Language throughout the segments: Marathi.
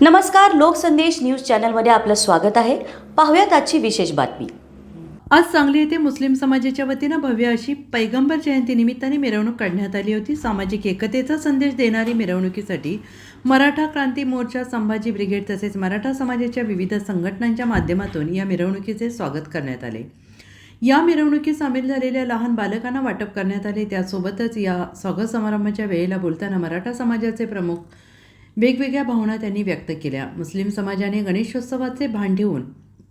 नमस्कार लोकसंदेश न्यूज चॅनलमध्ये आपलं स्वागत आहे. पाहूयात आजची विशेष बातमी. आज सांगली येथे मुस्लिम समाजाच्या वतीनं भव्य अशी पैगंबर जयंती निमित्ताने मिरवणूक काढण्यात आली होती. सामाजिक एकतेचा संदेश देणारी मिरवणुकीसाठी मराठा क्रांती मोर्चा संभाजी ब्रिगेड तसेच मराठा समाजाच्या विविध संघटनांच्या माध्यमातून या मिरवणुकीचे स्वागत करण्यात आले. या मिरवणुकीत सामील झालेल्या लहान बालकांना वाटप करण्यात आले. त्यासोबतच या स्वागत समारंभाच्या वेळेला बोलताना मराठा समाजाचे प्रमुख वेगवेगळ्या भावना त्यांनी व्यक्त केल्या. मुस्लिम समाजाने गणेशोत्सवाचे भान ठेवून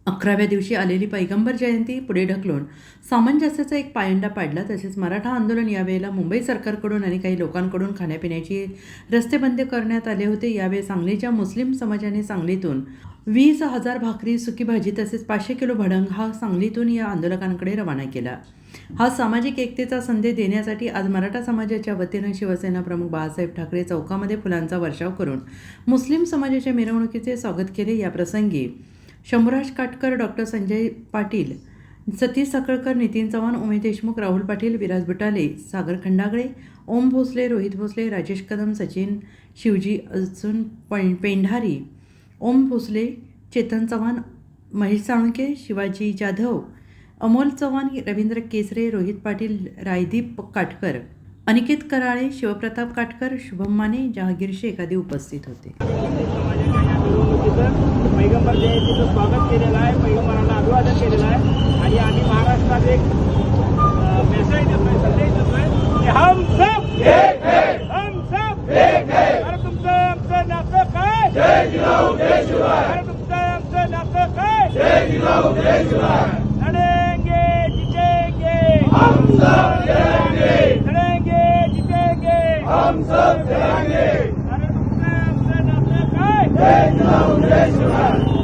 अकराव्या दिवशी आलेली पैगंबर जयंती पुढे ढकलून सामंजस्याचा एक पायंडा पाडला. तसेच मराठा आंदोलन यावेळेला मुंबई सरकारकडून आणि काही लोकांकडून खाण्यापिण्याची रस्ते बंद करण्यात आले होते. यावेळी सांगलीच्या मुस्लिम समाजाने सांगलीतून वीस हजार भाकरी सुकी भाजी तसेच पाचशे किलो भडंग हा सांगलीतून या आंदोलकांकडे रवाना केला. हा सामाजिक एकतेचा संदेश देण्यासाठी आज मराठा समाजाच्या वतीनं शिवसेना प्रमुख बाळासाहेब ठाकरे चौकामध्ये फुलांचा वर्षाव करून मुस्लिम समाजाच्या मिरवणुकीचे स्वागत केले या प्रसंगी शंभूराज काटकर डॉक्टर संजय पाटील सतीश सकळकर नितीन चव्हाण उमेश देशमुख राहुल पाटील विराज बुटाले सागर खंडागळे ओम भोसले रोहित भोसले राजेश कदम सचिन शिवजी अजून पण पेंढारी ओम भोसले चेतन चव्हाण महेश साळुंके शिवाजी जाधव अमोल चव्हाण रवींद्र केसरे रोहित पाटील रायदीप काटकर अनिकेत कराळे शिवप्रताप काटकर शुभम माने जहागीर शेख आदी उपस्थित होते. पैगंबर जयंतीचं स्वागत केलेलं आहे पैगंबरांना अभिवादन केलेलं आहे आणि आम्ही महाराष्ट्रात एक मेसेज देतोय संदेश देतोय की हम सब एक हम सब एक अरे तुमचं आमचं नातं काय अरे तुमचं आमचं नातं काय लढेंगे हम सब लड़ेंगे लड़ेंगे जीतेंगे हम सब लड़ेंगे जय जय शिवाजी